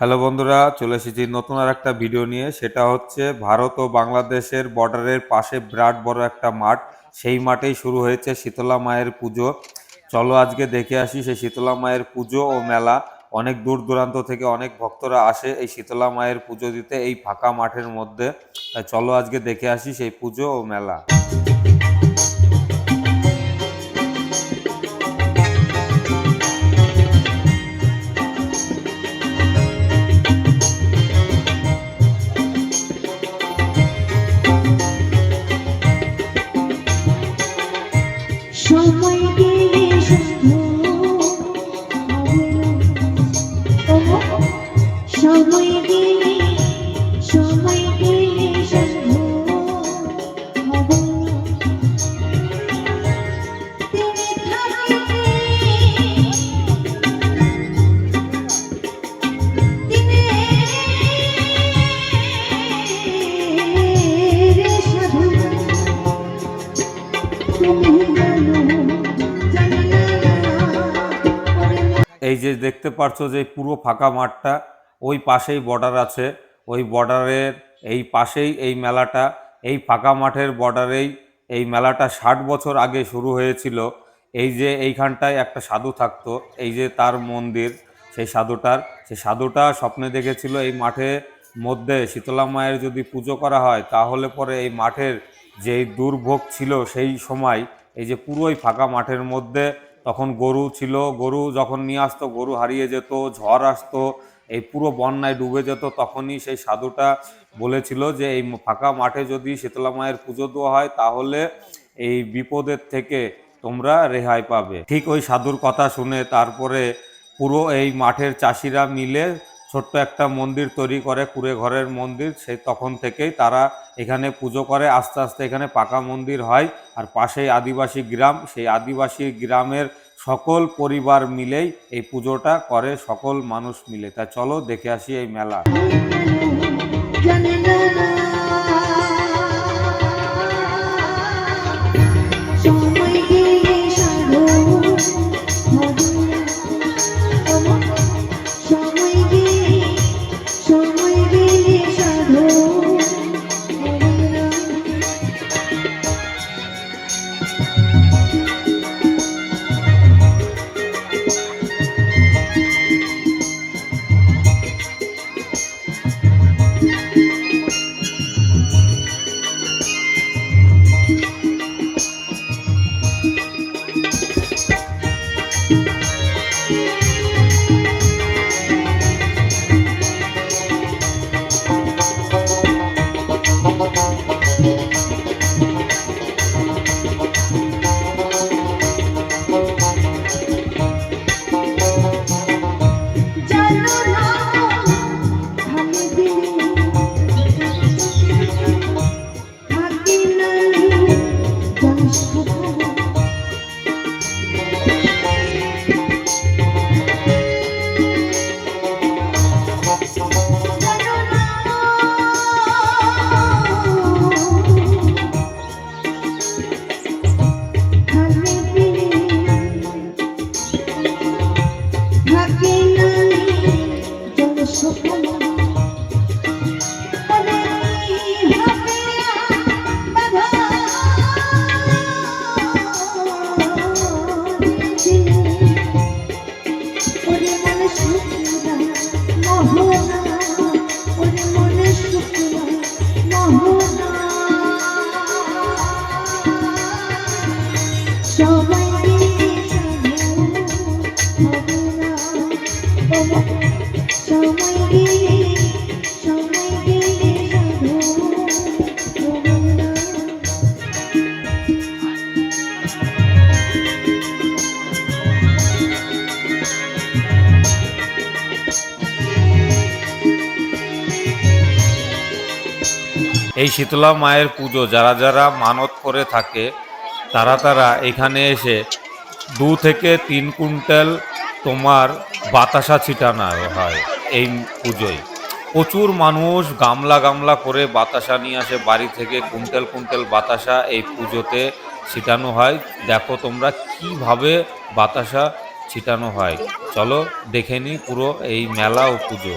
Hello বন্ধুরা, চলে এসেছি নতুন আর একটা ভিডিও নিয়ে। সেটা হচ্ছে ভারত ও বাংলাদেশের বর্ডারের পাশে বিরাট বড় একটা মাঠ। সেই মাঠেই শুরু হয়েছে শীতলা মায়ের পুজো। চলো আজকে দেখে আসি সেই শীতলা মায়ের পুজো ও মেলা। অনেক দূর দূরান্ত থেকে অনেক ভক্তরা আসে এই শীতলা মায়ের পুজো দিতে এই ফাঁকা মাঠের মধ্যে। তাই চলো আজকে দেখে আসি সেই পুজো ও মেলা। এই যে দেখতে পারছ যে পুরো ফাঁকা মাঠটা, ওই পাশেই বর্ডার আছে। ওই বর্ডারের এই পাশেই এই মেলাটা, এই ফাঁকা মাঠের বর্ডারেই এই মেলাটা ষাট বছর আগে শুরু হয়েছিল। এই যে এইখানটায় একটা সাধু থাকতো, এই যে তার মন্দির, সেই সাধুটার, সেই সাধুটা স্বপ্নে দেখেছিল এই মাঠে মধ্যে শীতলা মায়ের যদি পুজো করা হয়, তাহলে পরে এই মাঠের যেই দুর্ভোগ ছিল সেই সময়, এই যে পুরোই ফাঁকা মাঠের মধ্যে তখন গরু ছিল, গরু যখন নিয়ে আসতো, গরু হারিয়ে যেত, ঝড় আসতো, এই পুরো বন্যায় ডুবে যেত, তখনই সেই সাধুটা বলেছিল যে এই ফাঁকা মাঠে যদি শীতলা মায়ের পুজো দেওয়া হয়, তাহলে এই বিপদের থেকে তোমরা রেহাই পাবে। ঠিক ওই সাধুর কথা শুনে তারপরে পুরো এই মাঠের চাষিরা মিলে ছোট্ট একটা মন্দির তৈরি করে কুড়ে ঘরের মন্দির সেই তখন থেকেই তারা এখানে পুজো করে আস্তে আস্তে এখানে পাকা মন্দির হয় আর পাশেই আদিবাসী গ্রাম সেই আদিবাসী গ্রামের সকল পরিবার মিলেই এই পুজোটা করে সকল মানুষ মিলে তা চলো দেখে আসি এই মেলা মোহনা এই শীতলা মায়ের পুজো যারা যারা মানত করে থাকে, তারা তারা এখানে এসে দু থেকে তিন কুইন্টাল তোমার বাতাসা ছিটানো হয় এই পুজোয়। প্রচুর মানুষ গামলা গামলা করে বাতাসা নিয়ে আসে, বাড়ি থেকে কুইন্টাল কুইন্টাল বাতাসা এই পুজোতে ছিটানো হয়। দেখো তোমরা কীভাবে বাতাসা ছিটানো হয়। চলো দেখে নিই পুরো এই মেলা ও পুজো।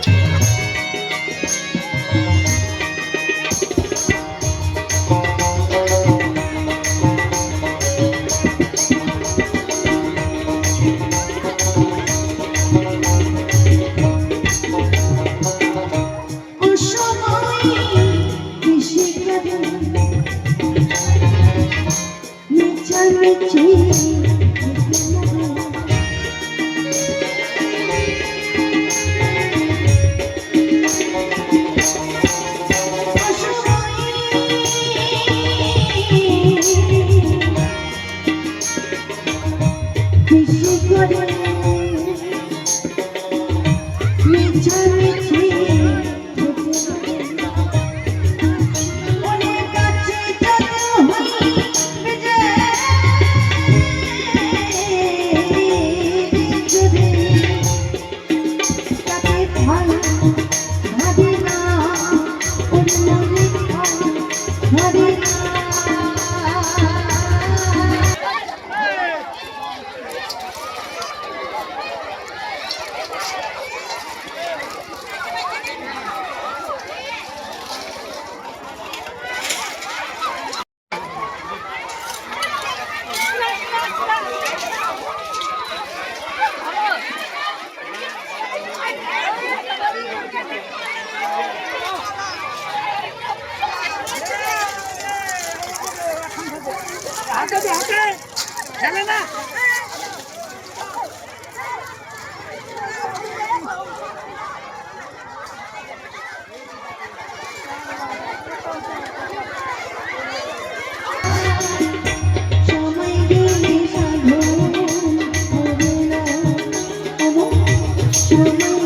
সময়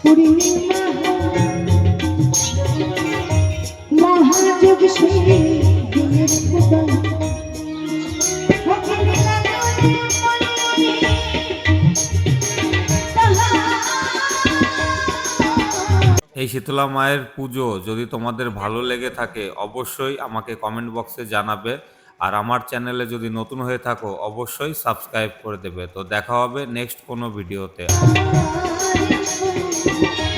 এই শীতলা মায়ের পুজো যদি তোমাদের ভালো লেগে থাকে, অবশ্যই আমাকে কমেন্ট বক্সে জানাবে। আর আমার চ্যানেলে যদি নতুন হয়ে থাকো, অবশ্যই সাবস্ক্রাইব করে দেবে। তো দেখা হবে নেক্সট কোনো ভিডিওতে শুন